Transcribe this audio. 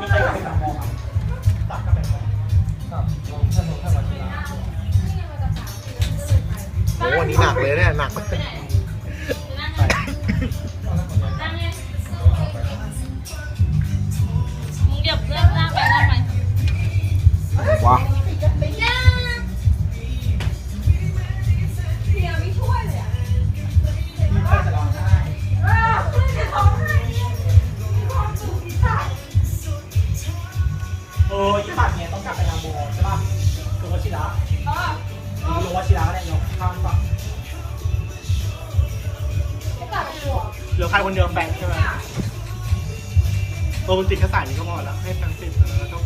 มีใครไปตักมองอะตักกลับไปมองครับลงท่านลองท่านมาทีหลังโอ้วันนี้หนักเลยเนี่ยหนัก ตัดเนี่ยต้องกลับไปนามโมใช่ป่ะคือวชิระหรือวชิระก็ได้ยกข้ามฝั่งเหลือใครคนเดียวแฟนใช่ไหมโรแมนติกแค่สายนี้ก็พอแล้วให้แฟนติดแล้วต้อง